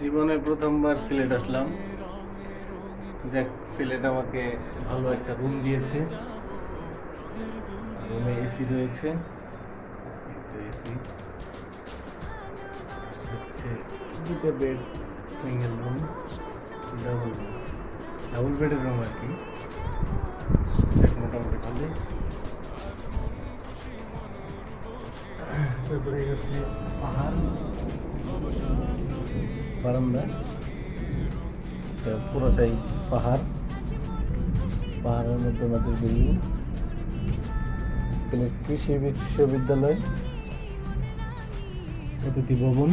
জীবনে প্রথমবার সিলেট আসলাম। দেখ সিলেট আমাকে ভালো একটা রুম দিয়েছে। রুমে এসি রয়েছে। এসি হচ্ছে দুটো bed single room double room double বেডের রুম আর কি। দেখ, মোটামুটি ভালোই। তারপরে হচ্ছে পাহাড়। বারান্দা। পুরোটাই পাহাড়। পাহাড়ের মধ্যে আমাদের বিল্ডিং সিলেট কৃষি বিশ্ববিদ্যালয়। অতিথি ভবন।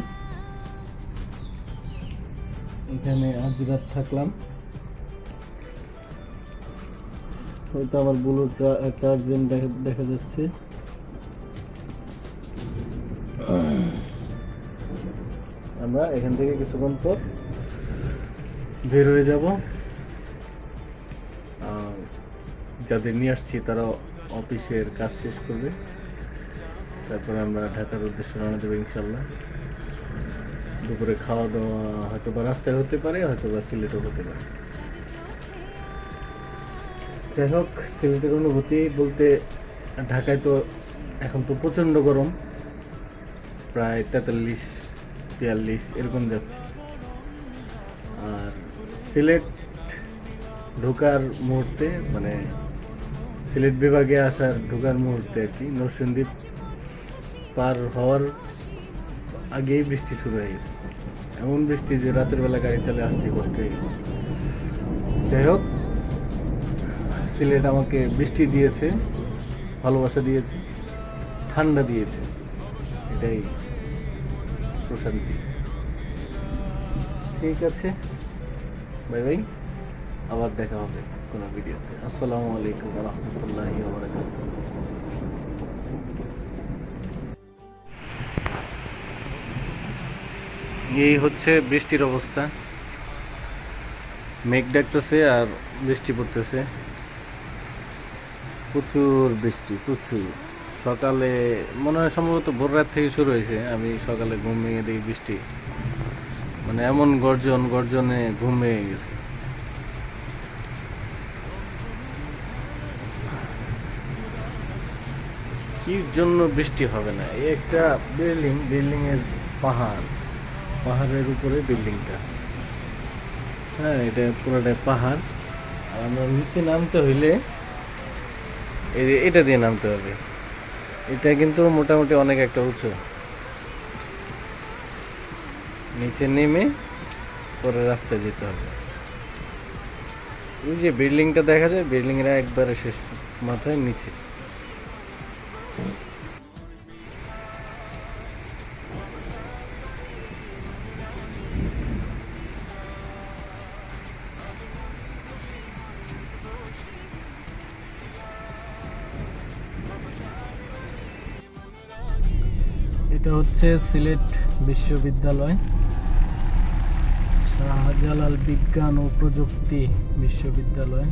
এখানে আজ রাত থাকলাম। হয়তো আমার ব্লু টার্জেন দেখা দেখা যাচ্ছে। আমরা এখান থেকে কিছুক্ষণ পর বের হয়ে যাব। যাদের নিয়ে আসছি তারা অফিসের কাজ শেষ করবে। তারপরে আমরা ঢাকার উদ্দেশ্যে রওনা দেবো ইনশাল্লাহ দুপুরে খাওয়া দাওয়া হয়তো বা রাস্তায় হতে পারে, হয়তো বা সিলেটও হতে পারে। যাই হোক, সিলেটের অনুভূতি বলতে ঢাকায় তো এখন তো প্রচণ্ড গরম। প্রায় তেতাল্লিশ বিয়াল্লিশ, এরকম যাচ্ছে। আর সিলেট ঢোকার মুহূর্তে মানে সিলেট বিভাগে আসার ঢোকার মুহূর্তে আর কি নরসিংদীপ পার হওয়ার আগেই বৃষ্টি শুরু হয়ে গেছে। এমন বৃষ্টি যে রাতের বেলা গাড়ি চালে আসতে কষ্ট হয়ে গেছে। যাই হোক, সিলেট আমাকে বৃষ্টি দিয়েছে, ভালোবাসা দিয়েছে, ঠান্ডা দিয়েছে, এটাই। প্রশান্তি ঠিক আছে। Bye bye. আবার দেখা হবে কোনো ভিডিওতে। আসসালামু আলাইকুম রহমতুল্লাহি এই হচ্ছে বৃষ্টির অবস্থা। মেঘ ডাকতেছে আর বৃষ্টি পড়তেছে। প্রচুর বৃষ্টি, প্রচুর। সকালে, মনে হয় সম্ভবত ভোর রাত থেকে শুরু হয়েছে, আমি সকালে ঘুমিয়ে দেখি বৃষ্টি। মানে এমন গর্জন, গর্জনে ঘুম ভেঙে গেছে। কি জন্য বৃষ্টি হবে না? এই একটা বিল্ডিং বিল্ডিং এর পাহাড়। পাহাড়ের উপরে বিল্ডিংটা হ্যাঁ এটা পুরোটাই পাহাড়। আর আমরা নিচে নামতে হইলে এটা দিয়ে নামতে হবে। এটা কিন্তু মোটামুটি অনেক একটা উঁচু। নিচে নেমে পরে রাস্তায় যেতে হবে। ওই যে বিল্ডিংটা দেখা যায় বিল্ডিংটা একবারে শেষ মাথায় নিচে। এটা হচ্ছে সিলেট বিশ্ববিদ্যালয়। শাহজালাল বিজ্ঞান ও প্রযুক্তি বিশ্ববিদ্যালয়।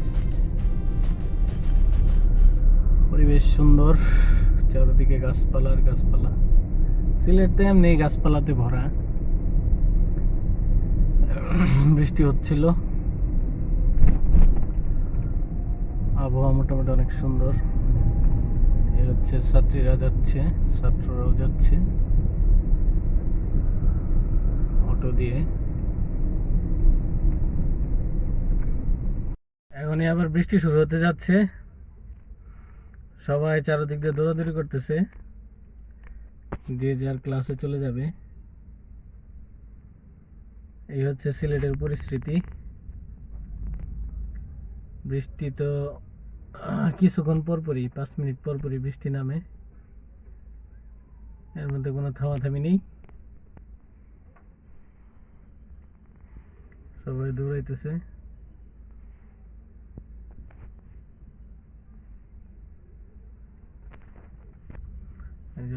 পরিবেশ সুন্দর, চারিদিকে গাছপালা আর গাছপালা। সিলেট তো এমনি গাছপালাতে ভরা। বৃষ্টি হচ্ছিল। আবহাওয়া মোটামুটি অনেক সুন্দর। এই হচ্ছে ছাত্রীরা যাচ্ছে, ছাত্ররাও যাচ্ছে। অটো দিয়ে। এখনই আবার বৃষ্টি শুরু হতে যাচ্ছে। সবাই চারদিক দিয়ে দৌড়াদৌড়ি করতেছে। যে যার ক্লাসে চলে যাবে। এই হচ্ছে সিলেটের পরিস্থিতি। বৃষ্টি তো কিছুক্ষণ পরপরই, পাঁচ মিনিট পরপরই বৃষ্টি নামে। এর মধ্যে কোনো থামাথামি নেই। সবাই দৌড়াইতেছে।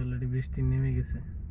অলরেডি বৃষ্টি নেমে গেছে।